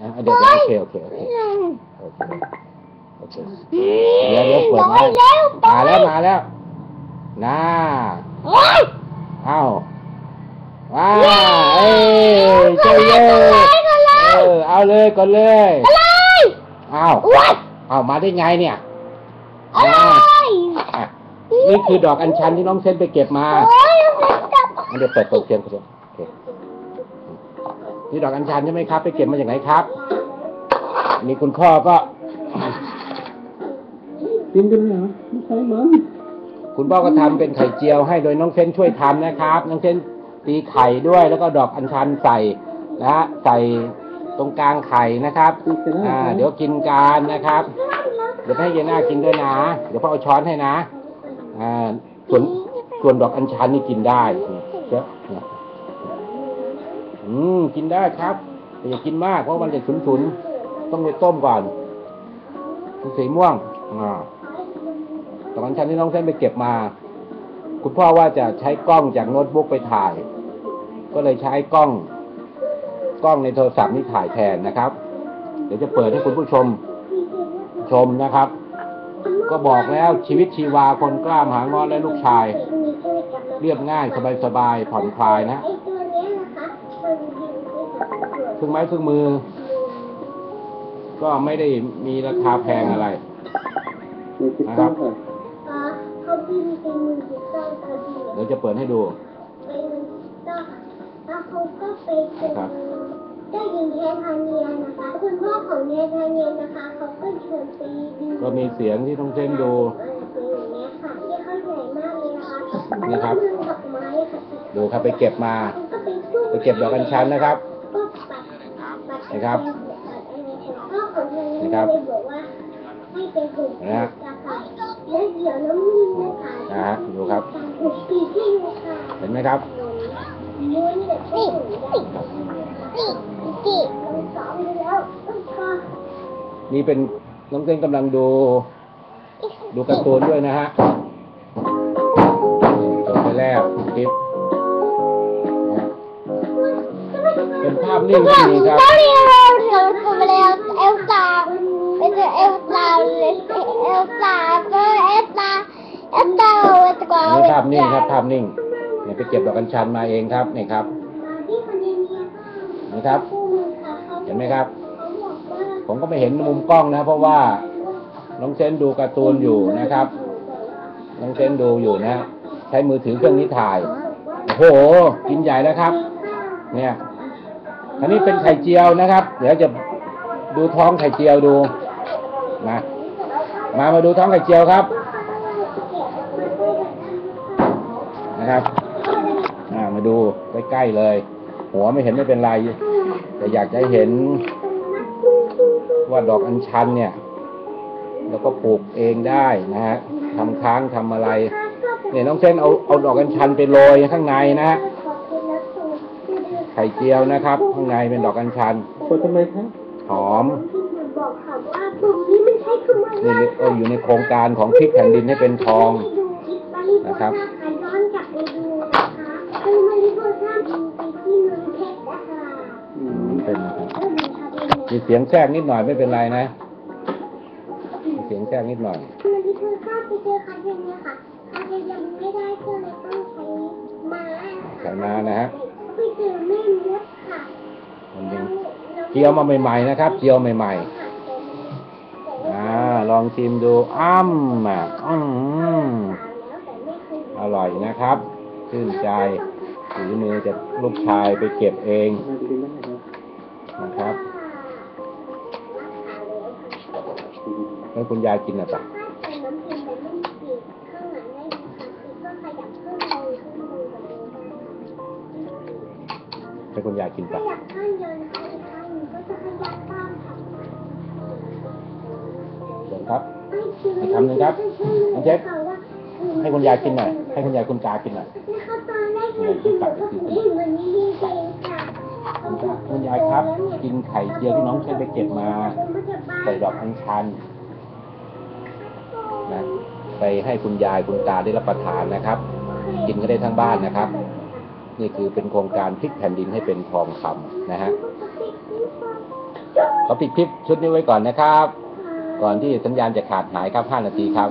อะเดี๋ยวโอเคโอเคโอเคโอเคโอเคเดี๋ยวเดี๋ยวเปิดให้มาแล้วมาแล้วน่าเอ้าว้าเอ้ยเจ้าเย่เออเอาเลยก่อนเลยอะไรเอ้าวัดเอามาได้ไงเนี่ยอะไรอะนี่คือดอกอัญชันที่น้องเซนไปเก็บมาโอ้ยจับอันเดี๋ยวเปิดเปิดเสียงเสียงโอเค นี่ดอกอัญชันใช่ไหมครับ ไปเก็บมาจากไหนครับนี่คุณพ่อก็กินกันเหรอไม่ใช่มั้งคุณพ่อก็ทำเป็นไข่เจียวให้โดยน้องเซนช่วยทำนะครับ น้องเซนตีไข่ด้วยแล้วก็ดอกอัญชันใส่นะฮะใส่ตรงกลางไข่นะครับอ่าเดี๋ยวกินกันนะครับ เดี๋ยวให้เยน่ากินด้วยนะ เดี๋ยวพ่อเอาช้อนให้นะอ่าส่วนส่วนดอกอัญชันนี่กินได้เจ้า อืมกินได้ครับแต่อย่ากินมากเพราะมันจะฉุนๆต้องไปต้มก่อนสีม่วงอ่าดอกอัญชันที่น้องเส้นไปเก็บมา คุณพ่อว่าจะใช้กล้องจากโน้ตบุ๊กไปถ่าย ก็เลยใช้กล้อง กล้องในโทรศัพท์นี่ถ่ายแทนนะครับ เดี๋ยวจะเปิดให้คุณผู้ชมชมนะครับ ก็บอกแล้วชีวิตชีวาคนกล้ามหางอนและลูกชาย เรียบง่ายสบายๆผ่อนคลายนะ มันยิงไปกับตัวเครื่องไม้เครื่องมือ ก็ไม่ได้มีราคาแพงอะไรเดี๋ยวจะต้องค่ะอ่าเขาบินไปมือถือเจ้าตาดีเดี๋ยวจะเปิดให้ดูไปมือถือเจ้าค่ะแล้วเขาก็ไปเจอครับเจ้าหญิงเทพาเนียนะคะ คุณพ่อของเทพาเนียนะคะเขาก็เชิญไปดูก็มีเสียงที่ต้องเส้นดูเออเป็นอย่างเงี้ยค่ะที่เขาใหญ่มากเลยนะคะนะครับแล้วก็มือดอกไม้ค่ะดูครับไปเก็บมาเขาก็ไปสู้ไปเก็บดอกกัญชันนะครับก็ปัดปัด นะครับนะครับให้ไปหุบนะฮะนะคะแล้วเดี๋ยวน้ำมันนะคะนะฮะดูครับเห็นไหมครับนี่เป็นน้องเส้นกำลังดูดูการ์ตูนด้วยนะฮะจบไปแล้วคลิป นิ่งทีครับแล้วเรียนเราเดี๋ยวทำไปแล้วเอลซ่าเป็นเอลซ่าเลยเอลซ่าเป็นเอลซ่าเอลซ่าเวทกว่าอันนี้ภาพนิ่งครับภาพนิ่งเนี่ยไปเก็บดอกกัญชันมาเองครับนี่ครับนี่ครับ เห็นไหมครับ ผมก็ไม่เห็นมุมกล้องนะ เพราะว่าน้องเซนดูการ์ตูนอยู่นะครับน้องเซนดูอยู่นะ ใช้มือถือเครื่องนี้ถ่ายโอ้โหกินใหญ่แล้วครับ เนี่ย อันนี้เป็นไข่เจียวนะครับ เดี๋ยวจะดูท้องไข่เจียวดูนะมามาดูท้องไข่เจียวครับ นะครับอ่ามาดูใกล้ๆเลย หัวไม่เห็นไม่เป็นไร แต่อยากจะเห็น ว่าดอกอัญชันเนี่ย แล้วก็ปลูกเองได้นะฮะทำค้างทำอะไรเนี่ยน้องเส้นเอาเอาดอกอัญชันไปโรยข้างในนะฮะ ไข่เจียวนะครับ ข้างในเป็นดอกอัญชันเปิดทำไมคะหอมบอกค่ะว่าปุ่มนี้มันใช้คำว่านี่เอออยู่ในโครงการของพลิกแผ่นดินให้เป็นทองนะครับย้อนกลับไปดูนะคะคือมาริโพซ่าบินไปที่เมืองเพชรนะคะอืมเป็นนะครับเออมันทำยังไงมีเสียงแทรกนิดหน่อยไม่เป็นไรนะมีเสียงแทรกนิดหน่อยมาริโพซ่าไปเจอคาเทนเนี่ยค่ะคาเทนยังไม่ได้ก็เลยต้องใช้ม้าใส่มานะฮะ ไปเจอแม่มดค่ะมันเป็นเจียวมาใหม่ ๆ นะครับเจียวใหม่ ๆ อ่า ลองชิมดู อ้ำอะอืมอร่อยนะครับชื่นใจฝีมือจากลูกชายไปเก็บเองมาดูได้ไหมครับนะครับ ให้ คุณยายกินหน่อยปะให้คุณยายกินปะเดี๋ยวครับอีกคำหนึ่งครับน้องเจ๊ให้คุณยายกินหน่อย ให้คุณยายคุณตากินหน่อยนะคะตอนแรกเลยคิดว่าเอ๊ะมันนี่จริงค่ะคุณตาคุณยายครับ กินไข่เจียวที่น้องเชนไปเก็บมา ใส่ดอกอัญชันนะ ไปให้คุณยายคุณตาได้รับประทานนะครับ กินก็ได้ทั้งบ้านนะครับ นี่คือเป็นโครงการพลิกแผ่นดินให้เป็นทองคำนะฮะเขอปิดคลิปชุดนี้ไว้ก่อนนะครับ ก่อนที่สัญญาณจะขาดหายครับ 5 นาทีครับ